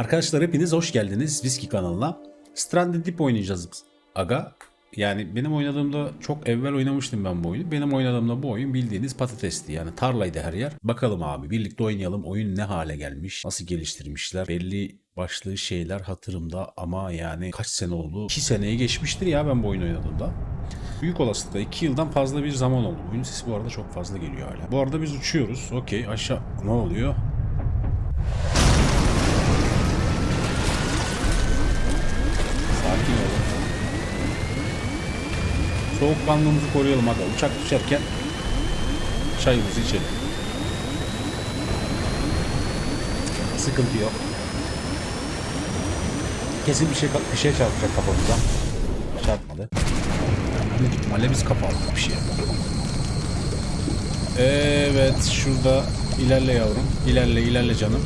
Arkadaşlar hepiniz hoş geldiniz Whisky kanalına. Stranded Deep oynayacağız aga. Yani benim oynadığımda çok evvel oynamıştım ben bu oyunu. Benim oynadığımda bu oyun bildiğiniz patatesti. Yani tarlaydı her yer. Bakalım abi birlikte oynayalım. Oyun ne hale gelmiş? Nasıl geliştirmişler? Belli başlı şeyler hatırımda ama yani kaç sene oldu? 2 seneyi geçmiştir ya ben bu oyunu oynadığımda. Büyük olasılıkla 2 yıldan fazla bir zaman oldu. Oyunun sesi bu arada çok fazla geliyor hala. Bu arada biz uçuyoruz. Okey aşağı ne oluyor? Soğukkanlığımızı koruyalım aga. Uçak düşerken çayımızı içelim. Sıkıntı yok. Kesin bir şey bir şey çarpacak kafamıza. Çarpmadı. Büyük ihtimalle biz kafa bir şey. Evet şurada ilerle yavrum. İlerle ilerle canım.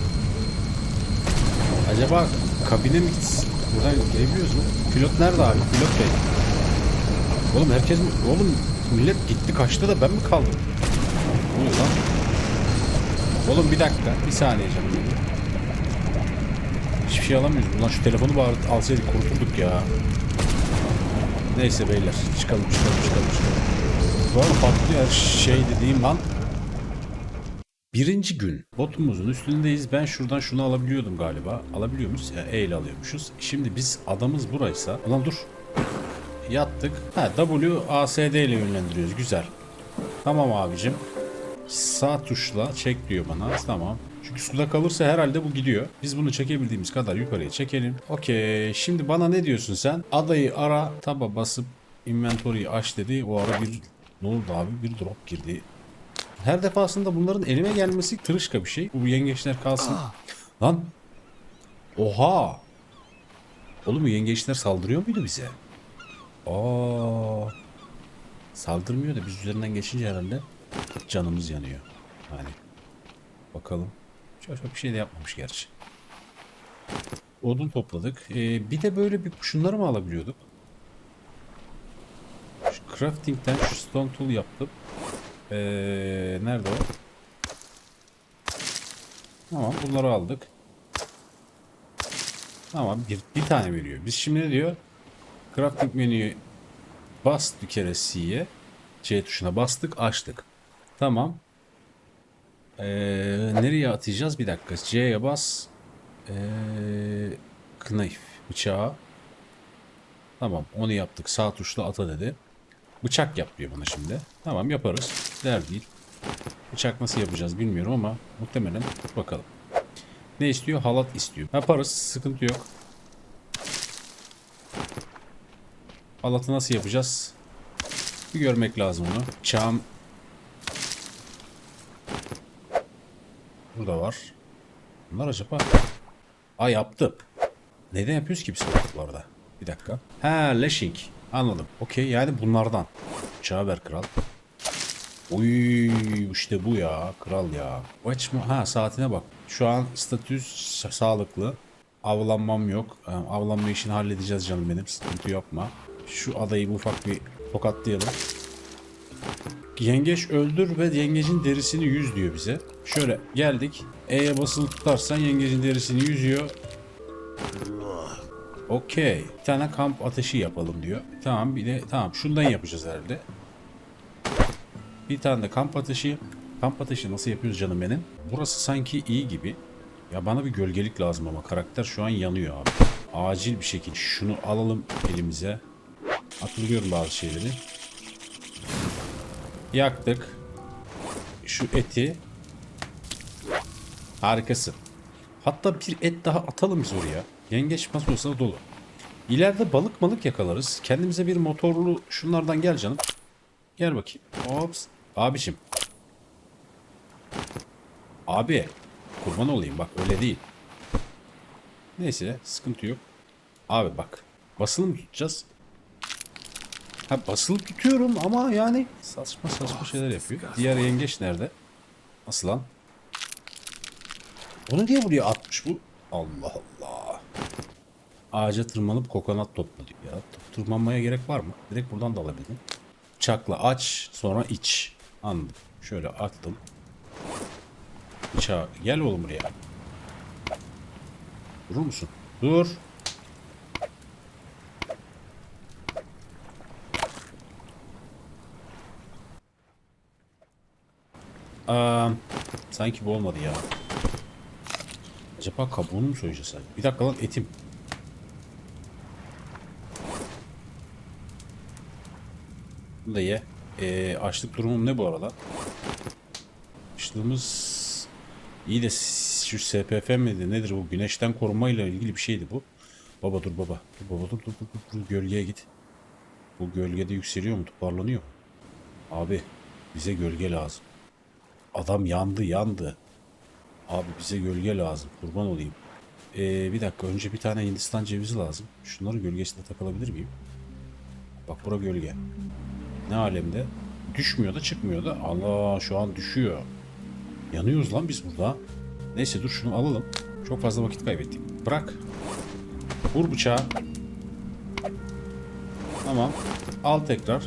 Acaba kabine mi gitsin? Buradan girebiliyoruz mu? Pilot nerede abi? Pilot bey. Oğlum herkes mi? Oğlum millet gitti kaçtı da ben mi kaldım? Ne oluyor lan? Oğlum bir dakika. Bir saniye canım. Hiçbir şey alamıyoruz. Ulan şu telefonu bari alsaydık kurtulduk ya. Neyse beyler. Çıkalım çıkalım çıkalım çıkalım. Bu arada ya şey dediğim lan Birinci gün botumuzun üstündeyiz. Ben şuradan şunu alabiliyordum galiba. Alabiliyor muyuz? Ya, E alıyormuşuz. Şimdi biz adamız buraysa. Ulan dur. Yattık. Ha W A S D ile yönlendiriyoruz. Güzel. Tamam abicim. Sağ tuşla çek diyor bana. Tamam. Çünkü suda kalırsa herhalde bu gidiyor. Biz bunu çekebildiğimiz kadar yukarıya çekelim. Okey. Şimdi bana ne diyorsun sen? Adayı ara. Taba basıp inventory'yi aç dedi. O ara bir ne oldu abi? Bir drop girdi. Her defasında bunların elime gelmesi tırışka bir şey. Bu yengeçler kalsın. Lan. Oha. Oğlum bu yengeçler saldırıyor muydu bize? Aa. Saldırmıyor da biz üzerinden geçince herhalde canımız yanıyor. Hani. Bakalım. Çok, çok bir şey de yapmamış gerçi. Odun topladık. Ee, bir de böyle bir şunları mı alabiliyorduk? Şu crafting'den şu stone tool yaptım. Ee, nerede o? Tamam bunları aldık. Tamam bir, bir tane veriyor. Biz şimdi ne diyor? Crafting menüyü bas bir kere C'ye. C tuşuna bastık açtık. Tamam. Ee, nereye atacağız? Bir dakika. C'ye bas. Ee, knife. Bıçağı. Tamam onu yaptık. Sağ tuşla ata dedi. Bıçak yap diyor bana şimdi. Tamam yaparız. Der değil. Bıçak nasıl yapacağız bilmiyorum ama muhtemelen bakalım. Ne istiyor? Halat istiyor. Yaparız. Sıkıntı yok. Halatı nasıl yapacağız? Bir görmek lazım onu. Çam. Burada var. Bunlar acaba... Aa yaptım. Neden yapıyoruz ki biz halatlarda? Bir dakika. Ha lashing. Anladım. Okey yani bunlardan. Bıçağı ver kral. Uy işte bu ya kral ya. Watch mı? Ha saatine bak. Şu an statüs sa- sağlıklı. Avlanmam yok. Avlanma işini halledeceğiz canım benim. Sıkıntı yapma. Şu adayı ufak bir tokatlayalım. Yengeç öldür ve yengecin derisini yüz diyor bize. Şöyle geldik. E'ye basılı tutarsan yengecin derisini yüzüyor. Okey. Bir tane kamp ateşi yapalım diyor. Tamam bir de tamam şundan yapacağız herhalde. Bir tane de kamp ateşi. Kamp ateşi nasıl yapıyoruz canım benim? Burası sanki iyi gibi. Ya bana bir gölgelik lazım ama karakter şu an yanıyor abi. Acil bir şekilde şunu alalım elimize. Hatırlıyorum bazı şeyleri. Yaktık. Şu eti. Harikasın. Hatta bir et daha atalım biz oraya. Yengeç masasına dolu. İleride balık malık yakalarız. Kendimize bir motorlu şunlardan gel canım. Gel bakayım. Ops. Abişim. Abi. Kurban olayım bak öyle değil. Neyse sıkıntı yok. Abi bak. Basılı mı tutacağız? Ha basılı tutuyorum ama yani saçma saçma şeyler yapıyor. Diğer yengeç nerede? Nasıl lan? Onu niye buraya atmış bu? Allah Allah. Ağaca tırmanıp kokonat topla diyor ya. Tırmanmaya gerek var mı? Direkt buradan da alabilirim. Bıçakla aç sonra iç. Anladım. Şöyle attım. Bıçağı gel oğlum buraya. Durur musun? Dur. Aa, sanki bu olmadı ya. Acaba kabuğunu mu soyacağız? Bir dakika lan etim. Bunu da ye. Ee, açlık durumum ne bu arada? Açlığımız iyi de şu SPF miydi nedir bu güneşten korumayla ilgili bir şeydi bu. Baba dur baba. Dur baba dur dur, dur, dur. gölgeye git. Bu gölgede yükseliyor mu toparlanıyor mu? Abi bize gölge lazım. Adam yandı yandı. Abi bize gölge lazım. Kurban olayım. Ee, bir dakika önce bir tane Hindistan cevizi lazım. Şunları gölgesinde takılabilir miyim? Bak bura gölge. Ne alemde? Düşmüyor da çıkmıyor da. Allah şu an düşüyor. Yanıyoruz lan biz burada. Neyse dur şunu alalım. Çok fazla vakit kaybettik. Bırak. Vur bıçağı. Tamam. Al tekrar.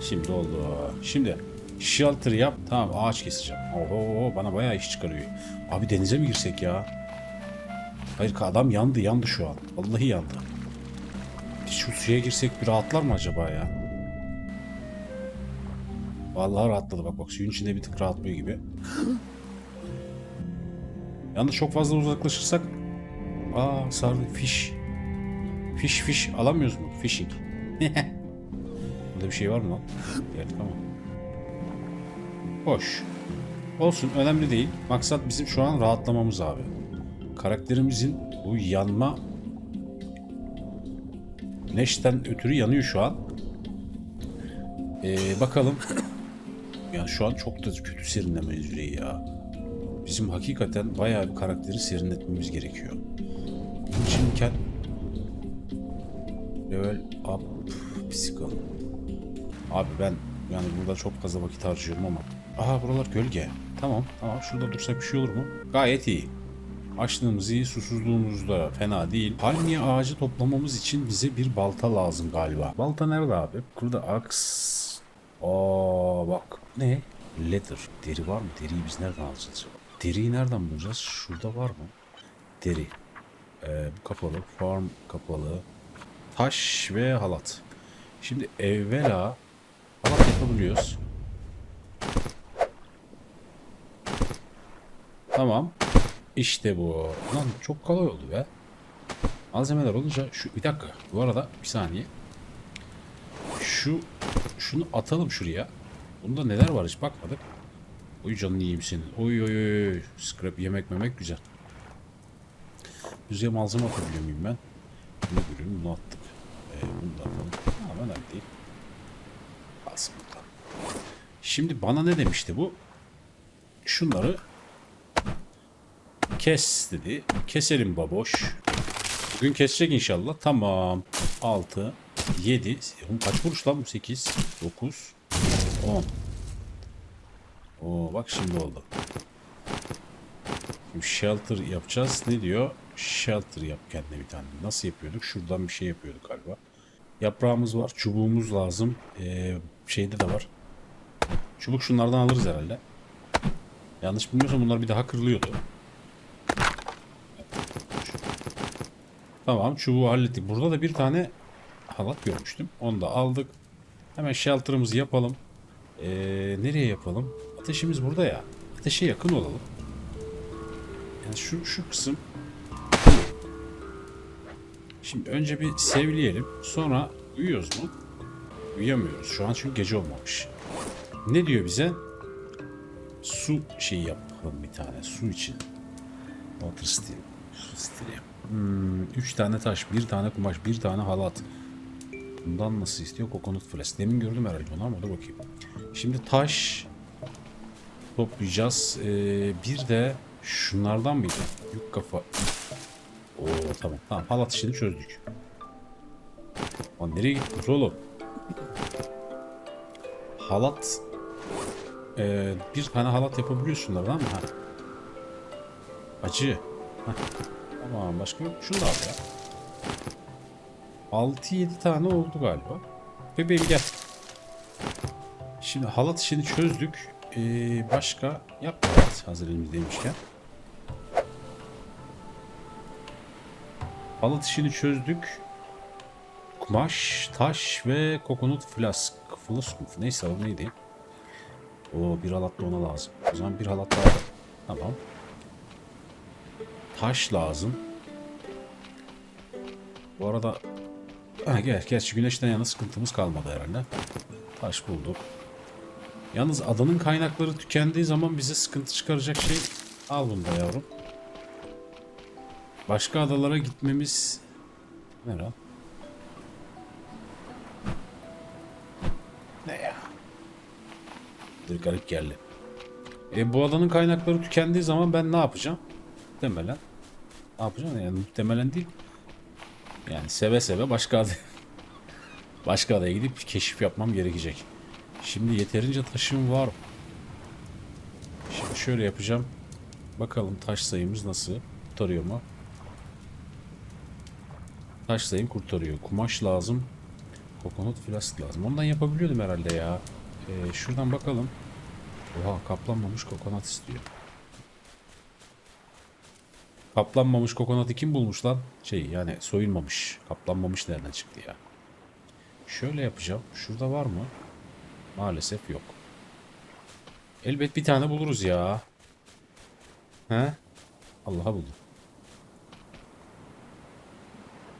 Şimdi oldu. Şimdi shelter yap. Tamam ağaç keseceğim. Oho bana bayağı iş çıkarıyor. Abi denize mi girsek ya? Hayır adam yandı yandı şu an. Vallahi yandı. Şu suya girsek bir rahatlar mı acaba ya? Vallahi rahatladı bak bak suyun içinde bir tık rahatlıyor gibi. Yalnız çok fazla uzaklaşırsak Aa sardı fiş. Fiş fiş alamıyoruz mu? Fishing. Burada bir şey var mı lan? Evet tamam. Hoş. Olsun önemli değil. Maksat bizim şu an rahatlamamız abi. Karakterimizin bu yanma Neşten ötürü yanıyor şu an. Ee, bakalım. Yani şu an çok da kötü serinleme yüreği ya. Bizim hakikaten bayağı bir karakteri serinletmemiz gerekiyor. Bunun. Level up physical. Abi ben yani burada çok fazla vakit harcıyorum ama. Aha buralar gölge. Tamam tamam şurada dursak bir şey olur mu? Gayet iyi. Açlığımız iyi, susuzluğumuz da fena değil. Palmiye ağacı toplamamız için bize bir balta lazım galiba. Balta nerede abi? Burada aks. Aa bak. Ne? Leather. Deri var mı? Deriyi biz nereden alacağız? Deriyi nereden bulacağız? Şurada var mı? Deri. Ee, kapalı. Farm kapalı. Taş ve halat. Şimdi evvela halat yapabiliyoruz. Tamam. İşte bu. Lan çok kolay oldu be. Malzemeler olunca şu bir dakika. Bu arada bir saniye. Şu şunu atalım şuraya. Bunda neler var hiç bakmadık. Oy canını yiyeyim senin. Oy oy oy. Scrap yemek memek güzel. Yüzeye malzeme atabiliyor muyum ben? Bunu bölüm bunu attık. Ee, bunu da atalım. Ha, önemli değil. Burada. Şimdi bana ne demişti bu? Şunları Kes dedi. Keselim baboş. Bugün kesecek inşallah. Tamam. 6, 7. Oğlum kaç vuruş lan bu? 8, 9, 10. Oo bak şimdi oldu. Şimdi shelter yapacağız. Ne diyor? Shelter yap kendine bir tane. Nasıl yapıyorduk? Şuradan bir şey yapıyorduk galiba. Yaprağımız var. Çubuğumuz lazım. Ee, şeyde de var. Çubuk şunlardan alırız herhalde. Yanlış bilmiyorsam bunlar bir daha kırılıyordu. Tamam çubuğu hallettik. Burada da bir tane halat görmüştüm. Onu da aldık. Hemen shelter'ımızı yapalım. Ee, nereye yapalım? Ateşimiz burada ya. Ateşe yakın olalım. Yani şu, şu kısım. Şimdi önce bir sevleyelim. Sonra uyuyoruz mu? Uyuyamıyoruz. Şu an çünkü gece olmamış. Ne diyor bize? Su şeyi yapalım bir tane. Su için. Water steel. Yap. Hmm, üç tane taş, bir tane kumaş, bir tane halat. Bundan nasıl istiyor? Coconut flask. Demin gördüm herhalde onu ama dur bakayım. Şimdi taş toplayacağız. Ee, bir de şunlardan mıydı? Yük kafa. Oo tamam. Tamam halat işini çözdük. Lan nereye gittiniz oğlum? Halat ee, bir tane halat yapabiliyorsun şunlardan mı? Ha. Acı. Tamam başka yok. Şunu da al ya. 6-7 tane oldu galiba. Bebeğim gel. Şimdi halat işini çözdük. Ee, başka yap hazır elimizdeymişken. Halat işini çözdük. Kumaş, taş ve kokonut flask. Flask mı? Neyse o neydi? O bir halat da ona lazım. O zaman bir halat daha. Tamam. Taş lazım. Bu arada ha, gel, gerçi güneşten yana sıkıntımız kalmadı herhalde. Taş bulduk. Yalnız adanın kaynakları tükendiği zaman bize sıkıntı çıkaracak şey al bunu da yavrum. Başka adalara gitmemiz lan? Ne ya? Bir garip geldi. E, bu adanın kaynakları tükendiği zaman ben ne yapacağım? Muhtemelen. Ne yapacağım? Yani muhtemelen değil. Yani seve seve başka ada başka adaya gidip keşif yapmam gerekecek. Şimdi yeterince taşım var. Şimdi şöyle yapacağım. Bakalım taş sayımız nasıl? Kurtarıyor mu? Taş sayım kurtarıyor. Kumaş lazım. Kokonut flask lazım. Ondan yapabiliyordum herhalde ya. Ee, şuradan bakalım. Oha kaplanmamış kokonat istiyor. Kaplanmamış kokonatı kim bulmuş lan? Şey yani soyulmamış. Kaplanmamış nereden çıktı ya? Şöyle yapacağım. Şurada var mı? Maalesef yok. Elbet bir tane buluruz ya. He? Allah'a buldum.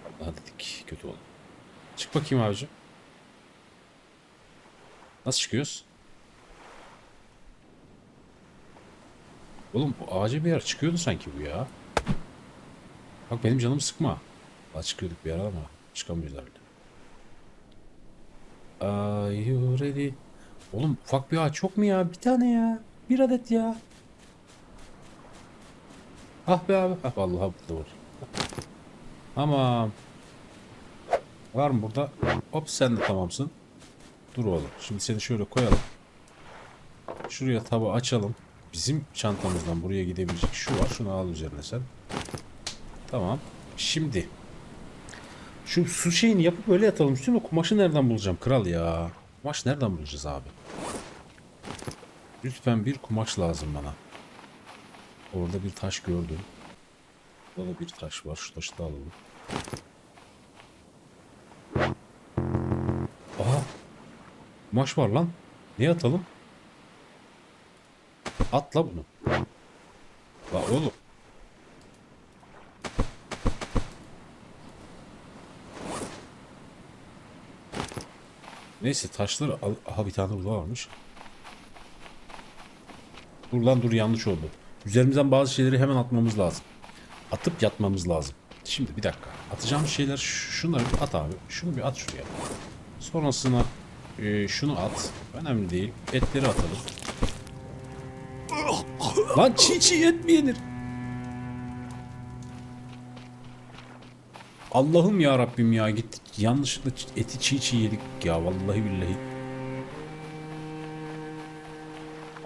Allah'a dedik. Kötü oldu. Çık bakayım abicim. Nasıl çıkıyoruz? Oğlum bu ağaca bir yer çıkıyordu sanki bu ya. Bak benim canımı sıkma. Daha çıkıyorduk bir ara ama çıkamıyoruz herhalde. Are you ready? Oğlum ufak bir ağaç yok mu ya? Bir tane ya. Bir adet ya. Ah be abi. Ah vallahi burada var. Tamam. Var mı burada? Hop sen de tamamsın. Dur oğlum. Şimdi seni şöyle koyalım. Şuraya tabağı açalım. Bizim çantamızdan buraya gidebilecek şu var. Şunu al üzerine sen. Tamam. Şimdi şu su şeyini yapıp öyle yatalım. Üstüne kumaşı nereden bulacağım kral ya? Kumaş nereden bulacağız abi? Lütfen bir kumaş lazım bana. Orada bir taş gördüm. Burada bir taş var. Şu taşı da alalım. Aha. Kumaş var lan. Ne atalım? Atla bunu. La oğlum. Neyse taşları al. Aha bir tane burada varmış. Dur lan dur yanlış oldu. Üzerimizden bazı şeyleri hemen atmamız lazım. Atıp yatmamız lazım. Şimdi bir dakika. Atacağım şeyler şunları bir at abi. Şunu bir at şuraya. Sonrasına e, şunu at. Önemli değil. Etleri atalım. Lan çiğ çiğ et mi yenir? Allah'ım ya Rabbim ya gittik yanlışlıkla eti çiğ çiğ yedik ya vallahi billahi.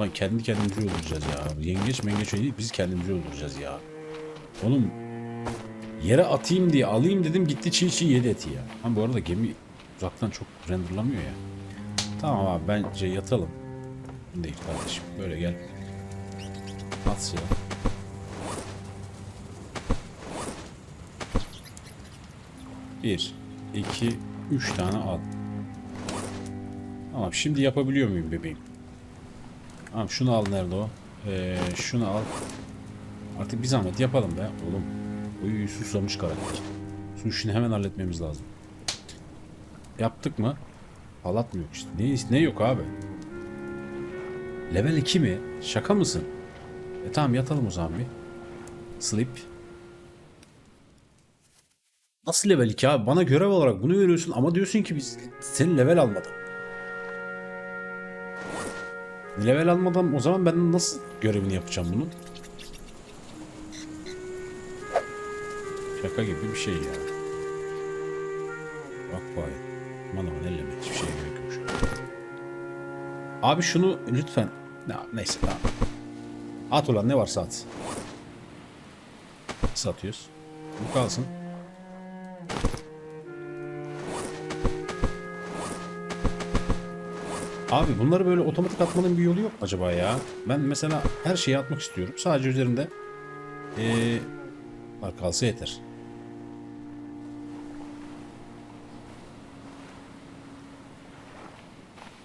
Lan kendi kendimizi öldüreceğiz ya. Yengeç mengeç öyle değil biz kendimizi öldüreceğiz ya. Oğlum yere atayım diye alayım dedim gitti çiğ çiğ yedi eti ya. Ha bu arada gemi uzaktan çok renderlamıyor ya. Tamam abi bence yatalım. Değil kardeşim böyle gel. At silah. Bir, iki, üç tane al. Tamam şimdi yapabiliyor muyum bebeğim? Tamam şunu al nerede o? Ee, şunu al. Artık bir zahmet yapalım be oğlum. Uy susamış karakter. Su işini hemen halletmemiz lazım. Yaptık mı? Halat mı yok işte. Ne, ne yok abi? Level 2 mi? Şaka mısın? E tamam yatalım o zaman bir. Sleep. Nasıl level 2 abi? Bana görev olarak bunu veriyorsun ama diyorsun ki biz senin level almadım. Level almadan o zaman ben nasıl görevini yapacağım bunu? Şaka gibi bir şey ya. Bak vay. Aman aman elleme. Hiçbir şeye gerek yok. Abi şunu lütfen. Ya, neyse tamam. At ulan ne varsa at. Satıyoruz. Bu kalsın. Abi bunları böyle otomatik atmanın bir yolu yok acaba ya? Ben mesela her şeyi atmak istiyorum. Sadece üzerinde ee, var kalsa yeter.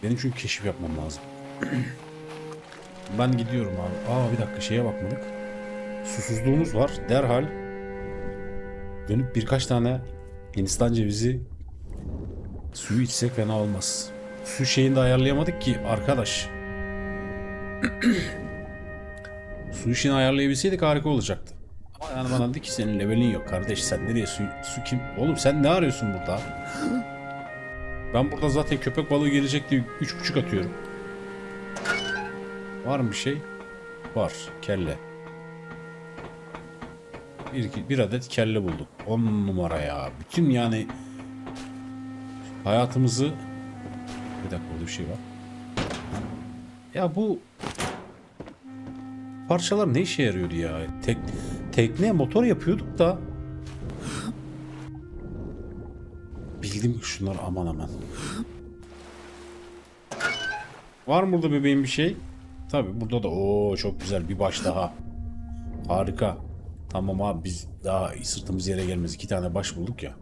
Benim çünkü keşif yapmam lazım. ben gidiyorum abi. Aa bir dakika şeye bakmadık. Susuzluğumuz var. Derhal dönüp birkaç tane Hindistan cevizi suyu içsek fena olmaz. Su şeyini de ayarlayamadık ki arkadaş. su işini ayarlayabilseydik harika olacaktı. Ama yani bana dedi ki senin levelin yok kardeş sen nereye su, su kim? Oğlum sen ne arıyorsun burada? Ben burada zaten köpek balığı gelecek diye üç buçuk atıyorum. Var mı bir şey? Var. Kelle. Bir, bir adet kelle bulduk. 10 numara ya. Bütün yani hayatımızı bir dakika burada bir şey var. Ya bu parçalar ne işe yarıyordu ya? Tek, tekne motor yapıyorduk da bildim şunlar aman aman. Var mı burada bebeğim bir şey? Tabi burada da o çok güzel bir baş daha. Harika. Tamam abi biz daha sırtımız yere gelmez. İki tane baş bulduk ya.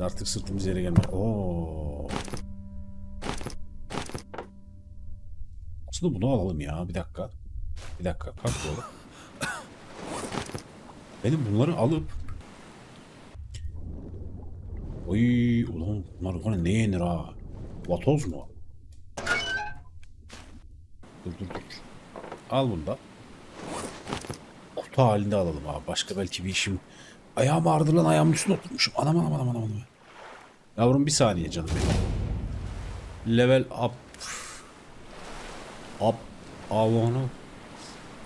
Artık sırtımız yere gelmez. Oo. Aslında bunu alalım ya. Bir dakika. Bir dakika. Kalk oğlum. Benim bunları alıp Oy ulan bunlar bana ne yenir ha? Vatoz mu? Dur dur dur. Al bunu da. Kutu halinde alalım abi. Başka belki bir işim. Ayağım ağrıdı lan ayağımın üstüne oturmuşum. Anam anam anam anam. Yavrum bir saniye canım benim. Level up. I wanna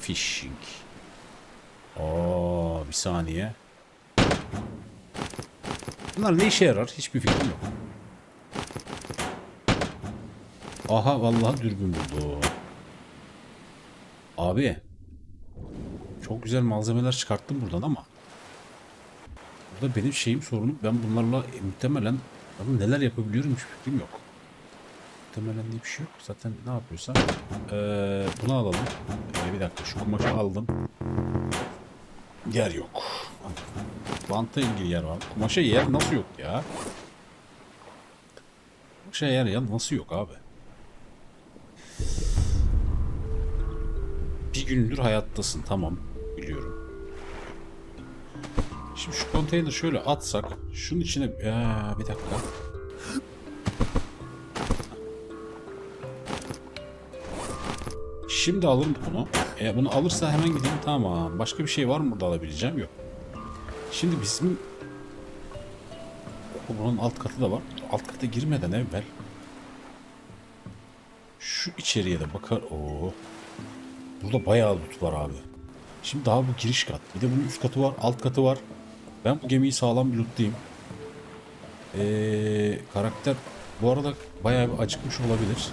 fishing. Aa bir saniye. Bunlar ne işe yarar? Hiçbir fikrim yok. Aha vallahi dürbün buldu. Abi. Çok güzel malzemeler çıkarttım buradan ama. Burada benim şeyim sorunum. Ben bunlarla muhtemelen neler yapabiliyorum hiç fikrim yok. Muhtemelen diye bir şey yok. Zaten ne yapıyorsam. Ee, bunu alalım. Ee, bir dakika şu kumaşı aldım. Yer yok. Banta ilgili yer var. Kumaşa yer nasıl yok ya? Kumaşa yer ya nasıl yok abi? Bir gündür hayattasın tamam biliyorum. Şimdi şu konteyner şöyle atsak şunun içine ya bir dakika. Şimdi alırım bunu. E, bunu alırsa hemen gideyim tamam. Başka bir şey var mı burada alabileceğim? Yok. Şimdi bizim bunun alt katı da var. Alt kata girmeden evvel şu içeriye de bakar. Oo. Burada bayağı loot var abi. Şimdi daha bu giriş kat. Bir de bunun üst katı var, alt katı var. Ben bu gemiyi sağlam bir lootlayayım. Ee, karakter bu arada bayağı bir acıkmış olabilir.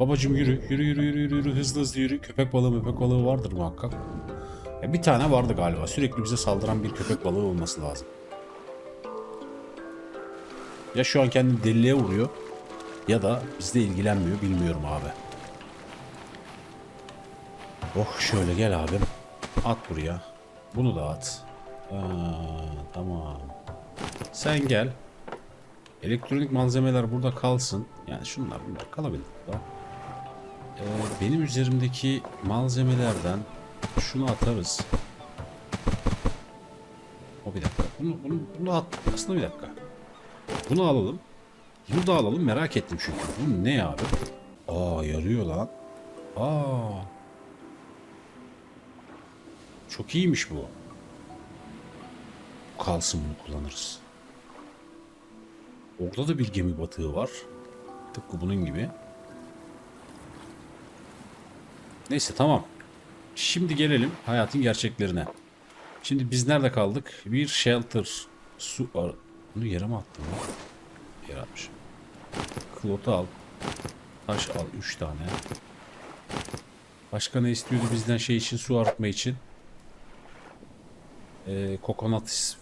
Babacım yürü, yürü, yürü, yürü, yürü, yürü, hızlı hızlı yürü. Köpek balığı, köpek balığı vardır muhakkak. Ya bir tane vardı galiba. Sürekli bize saldıran bir köpek balığı olması lazım. Ya şu an kendini deliliğe vuruyor ya da bizle ilgilenmiyor bilmiyorum abi. Oh şöyle gel abim. At buraya. Bunu da at. Aa, tamam. Sen gel. Elektronik malzemeler burada kalsın. Yani şunlar bunlar kalabilir burada. Benim üzerimdeki malzemelerden şunu atarız. O bir dakika. Bunu, bunu, bunu at. Aslında bir dakika. Bunu alalım. Bunu da alalım. Merak ettim çünkü. Bu ne abi? Aa yarıyor lan. Aa. Çok iyiymiş bu. Kalsın bunu kullanırız. Orada da bir gemi batığı var. Tıpkı bunun gibi. Neyse tamam. Şimdi gelelim hayatın gerçeklerine. Şimdi biz nerede kaldık? Bir shelter. Su ar- Bunu yere mi attım ya? Yere atmışım. Klotu al. Taş al 3 tane. Başka ne istiyordu bizden şey için su arıtma için? Ee, kokonat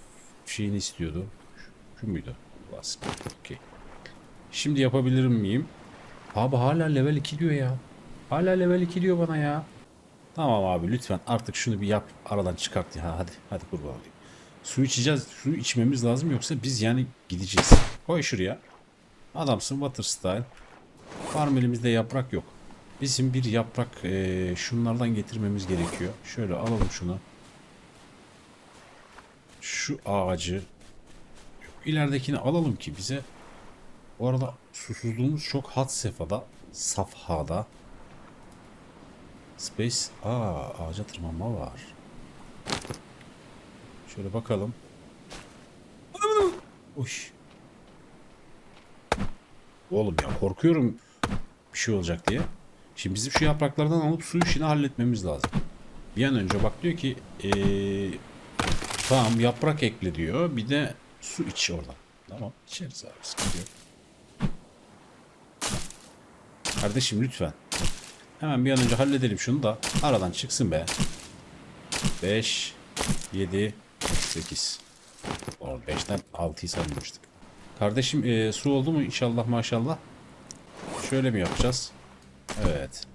şeyini istiyordu. Şu, şu muydu? Baskı. Okey. Şimdi yapabilirim miyim? Abi hala level 2 diyor ya. Hala level 2 diyor bana ya. Tamam abi lütfen artık şunu bir yap. Aradan çıkart ya. Hadi hadi kurban olayım. Su içeceğiz. Su içmemiz lazım yoksa biz yani gideceğiz. Koy şuraya. Adamsın water style. Farm elimizde yaprak yok. Bizim bir yaprak eee, şunlardan getirmemiz gerekiyor. Şöyle alalım şunu. Şu ağacı yok, ileridekini alalım ki bize. Bu arada susuzluğumuz çok had sefhada. Safhada. Space. Aa ağaca tırmanma var. Şöyle bakalım. Uy. Oğlum ya korkuyorum bir şey olacak diye. Şimdi bizim şu yapraklardan alıp su işini halletmemiz lazım. Bir an önce bak diyor ki eee, tamam yaprak ekle diyor. Bir de su iç oradan. Tamam içeriz abi sıkıntı yok. Kardeşim lütfen. Hemen bir an önce halledelim şunu da aradan çıksın be. 5 7 8 Oğlum 5'ten 6'yı saymıştık. Kardeşim eee, su oldu mu inşallah maşallah. Şöyle mi yapacağız? Evet.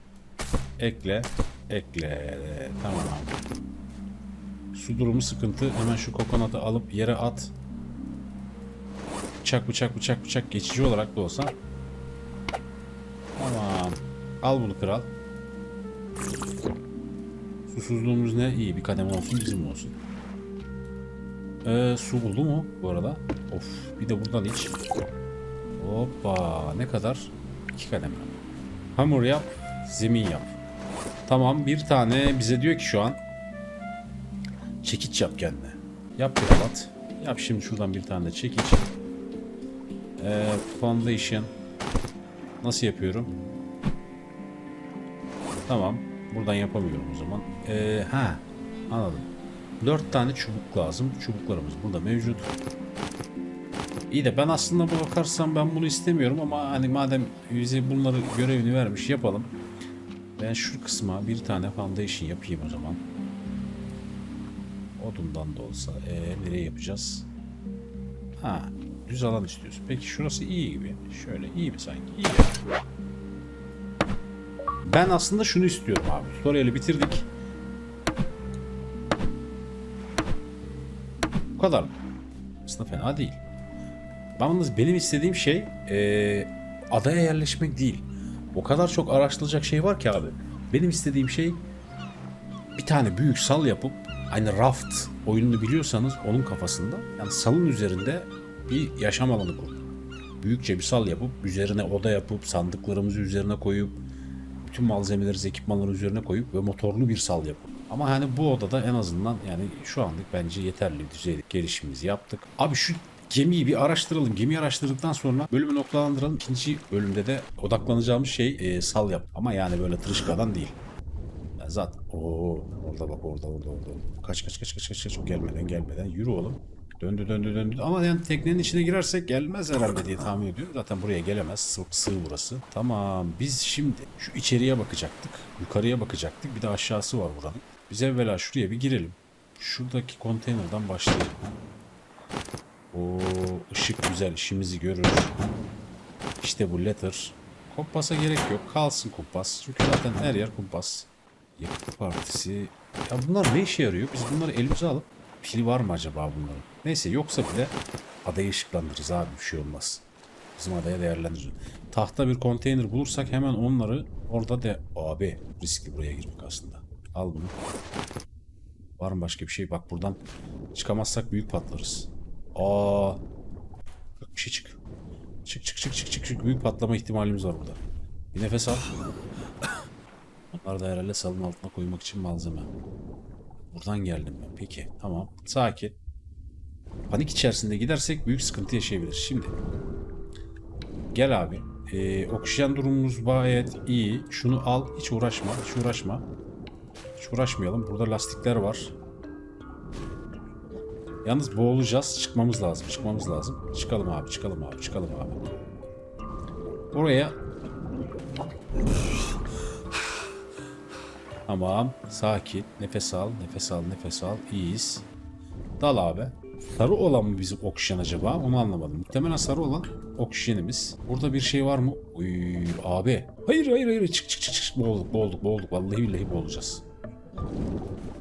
Ekle. Ekle. Tamam abi. Su durumu sıkıntı. Hemen şu kokonatı alıp yere at. Bıçak bıçak bıçak bıçak geçici olarak da olsa. Al bunu kral. Susuzluğumuz ne? İyi bir kademe olsun bizim olsun. Ee, su buldu mu bu arada? Of bir de buradan iç. Hoppa ne kadar? İki kademe. Hamur yap, zemin yap. Tamam bir tane bize diyor ki şu an çekiç yap kendine. Yap bir halat. Yap şimdi şuradan bir tane çekiç. Ee, foundation. Nasıl yapıyorum? Tamam. Buradan yapamıyorum o zaman. Ee, ha anladım. Dört tane çubuk lazım. Çubuklarımız burada mevcut. İyi de ben aslında bu bakarsam ben bunu istemiyorum ama hani madem bize bunları görevini vermiş yapalım. Ben şu kısma bir tane foundation yapayım o zaman. Odundan da olsa. Ee, nereye yapacağız? Ha, düz alan istiyorsun. Peki şurası iyi gibi. Şöyle iyi mi sanki? İyi. ya. Ben aslında şunu istiyorum abi. Tutorial'i bitirdik. Bu kadar. Aslında fena değil. Yalnız benim istediğim şey eee, adaya yerleşmek değil. O kadar çok araştırılacak şey var ki abi. Benim istediğim şey bir tane büyük sal yapıp aynı raft oyununu biliyorsanız onun kafasında yani salın üzerinde bir yaşam alanı kur. Büyükçe bir sal yapıp üzerine oda yapıp sandıklarımızı üzerine koyup bütün malzemeleri, ekipmanları üzerine koyup ve motorlu bir sal yapıp. Ama hani bu odada en azından yani şu anlık bence yeterli düzeyde gelişimimizi yaptık. Abi şu gemiyi bir araştıralım. Gemiyi araştırdıktan sonra bölümü noktalandıralım. İkinci bölümde de odaklanacağımız şey e, sal yap. Ama yani böyle tırışkadan değil. Ya zaten o orada bak orada orada orada. Kaç kaç kaç kaç kaç kaç gelmeden gelmeden yürü oğlum. Döndü döndü döndü. Ama yani teknenin içine girersek gelmez herhalde diye tahmin ediyorum. Zaten buraya gelemez. Sığ, sığ burası. Tamam. Biz şimdi şu içeriye bakacaktık. Yukarıya bakacaktık. Bir de aşağısı var buranın. Biz evvela şuraya bir girelim. Şuradaki konteynerden başlayalım. O ışık güzel işimizi görür. İşte bu letter. Kumpasa gerek yok. Kalsın kumpas. Çünkü zaten her yer kumpas. Yakıt partisi. Ya bunlar ne işe yarıyor? Biz bunları elimize alıp pili var mı acaba bunların? Neyse yoksa bile adayı ışıklandırırız abi bir şey olmaz. Bizim adaya değerlendiririz. Tahta bir konteyner bulursak hemen onları orada de... Abi riskli buraya girmek aslında. Al bunu. Var mı başka bir şey? Bak buradan çıkamazsak büyük patlarız. Aa. Bak bir şey çık. Çık çık çık çık çık çık. Büyük patlama ihtimalimiz var burada. Bir nefes al. Bunlar da herhalde salın altına koymak için malzeme. Buradan geldim ben. Peki tamam. Sakin. Panik içerisinde gidersek büyük sıkıntı yaşayabiliriz. Şimdi. Gel abi. Ee, oksijen durumumuz gayet iyi. Şunu al. Hiç uğraşma. Hiç uğraşma. Hiç uğraşmayalım. Burada lastikler var. Yalnız boğulacağız. Çıkmamız lazım. Çıkmamız lazım. Çıkalım abi. Çıkalım abi. Çıkalım abi. Oraya Tamam. Sakin. Nefes al. Nefes al. Nefes al. İyiyiz. Dal abi. Sarı olan mı bizim oksijen acaba? Onu anlamadım. Muhtemelen sarı olan oksijenimiz. Burada bir şey var mı? Uy, abi. Hayır hayır hayır. Çık çık çık çık. Boğulduk boğulduk boğulduk. Vallahi billahi boğulacağız.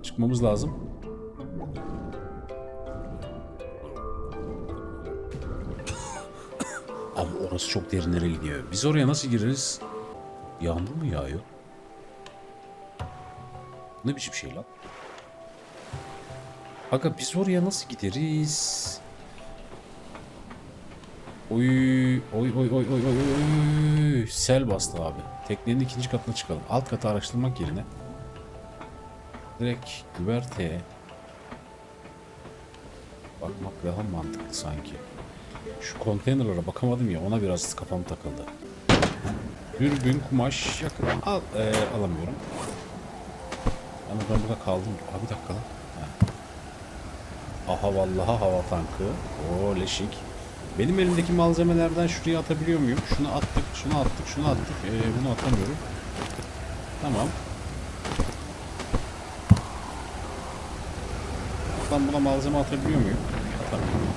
Çıkmamız lazım. Abi orası çok derinlere gidiyor. Biz oraya nasıl gireriz? Yağmur mu yağıyor? Ne biçim şey lan? Aga biz oraya nasıl gideriz? Oy oy oy oy oy oy oy. Sel bastı abi. Teknenin ikinci katına çıkalım. Alt katı araştırmak yerine direkt güverteye bakmak daha mantıklı sanki. Şu konteynerlara bakamadım ya ona biraz kafam takıldı. Dürbün, kumaş yakın. Al, e, alamıyorum. Ama ben burada kaldım. Abi bir dakika lan. Ha. Aha vallahi hava tankı. Oo leşik. Benim elimdeki malzemelerden şuraya atabiliyor muyum? Şunu attık, şunu attık, şunu attık. Ee, bunu atamıyorum. Tamam. Ben buna malzeme atabiliyor muyum? Atamıyorum.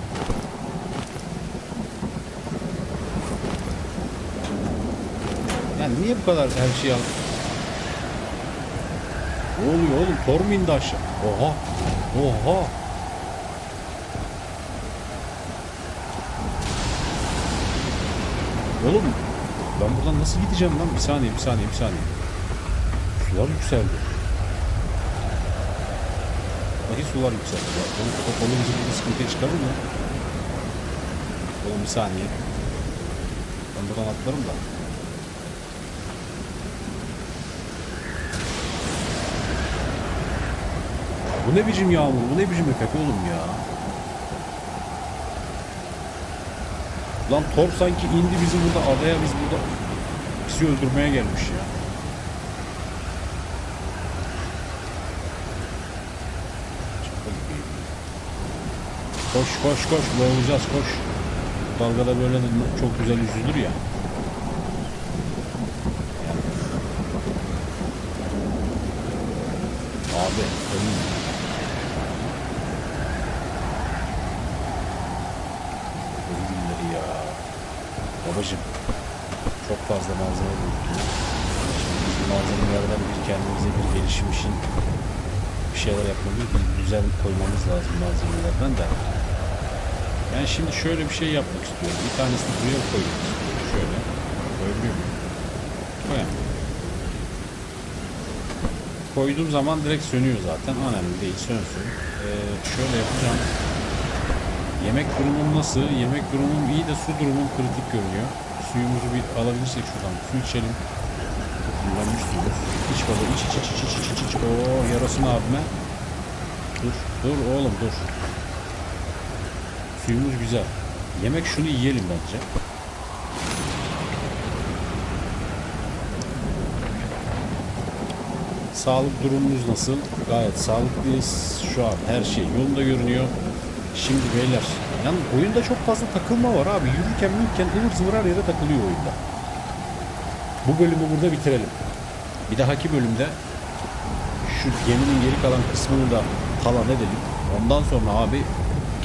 Yani niye bu kadar her şeyi al? Oluyor oğlum? Tor mu indi aşağı? Oha! Oha! Oğlum ben buradan nasıl gideceğim lan? Bir saniye, bir saniye, bir saniye. Sular yükseldi. Vallahi sular yükseldi. Oğlum bizi burada sıkıntıya çıkarır mı? Oğlum bir saniye. Ben buradan atlarım da. Bu ne biçim yağmur? Bu ne biçim efekt oğlum ya? Lan Thor sanki indi bizi burada adaya biz burada bizi öldürmeye gelmiş ya. Koş koş koş boğulacağız koş. Dalgada böyle çok güzel yüzülür ya. Abi. Ölüm günleri ya. Babacım çok fazla malzeme bulduk ya. Şimdi malzemelerden bir kendimize bir gelişim için bir şeyler yapmalıyız. Bir düzen koymamız lazım malzemelerden de. Ben şimdi şöyle bir şey yapmak istiyorum. Bir tanesini buraya koymak istiyorum. Şöyle. Koyabiliyor muyum? Koyamam. Koyduğum zaman direkt sönüyor zaten. Önemli değil sönsün. Ee, şöyle yapacağım. Yemek durumum nasıl? Yemek durumum iyi de su durumum kritik görünüyor. Suyumuzu bir alabilirsek şuradan. Su içelim. Kullanmış suyumuz. İç balığı iç iç iç iç iç iç iç. Oo yarasını abime. Dur dur oğlum dur. Suyumuz güzel. Yemek şunu yiyelim bence. Sağlık durumumuz nasıl? Gayet sağlıklıyız. Şu an her şey yolunda görünüyor. Şimdi beyler. Yani oyunda çok fazla takılma var abi. Yürürken yürürken ıvır zıvır her yere takılıyor oyunda. Bu bölümü burada bitirelim. Bir dahaki bölümde şu geminin geri kalan kısmını da talan edelim. Ondan sonra abi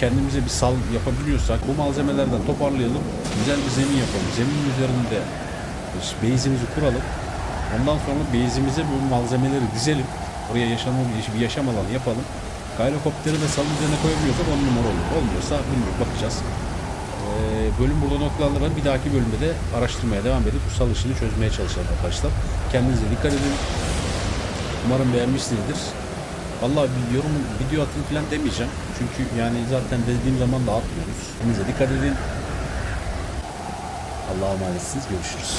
kendimize bir sal yapabiliyorsak bu malzemelerden toparlayalım. Güzel bir zemin yapalım. Zeminin üzerinde base'imizi kuralım. Ondan sonra base'imize bu malzemeleri dizelim. Oraya yaşam, bir yaşam alanı yapalım. Gyrokopteri de salın üzerine koyabiliyorsak on numara olur. Olmuyorsa bilmiyorum bakacağız. Ee, bölüm burada noktalarla ben bir dahaki bölümde de araştırmaya devam edip bu işini çözmeye çalışalım arkadaşlar. Kendinize dikkat edin. Umarım beğenmişsinizdir. Vallahi bir yorum, video atın falan demeyeceğim. Çünkü yani zaten dediğim zaman da atmıyoruz. Kendinize dikkat edin. Allah'a emanetsiniz. Görüşürüz.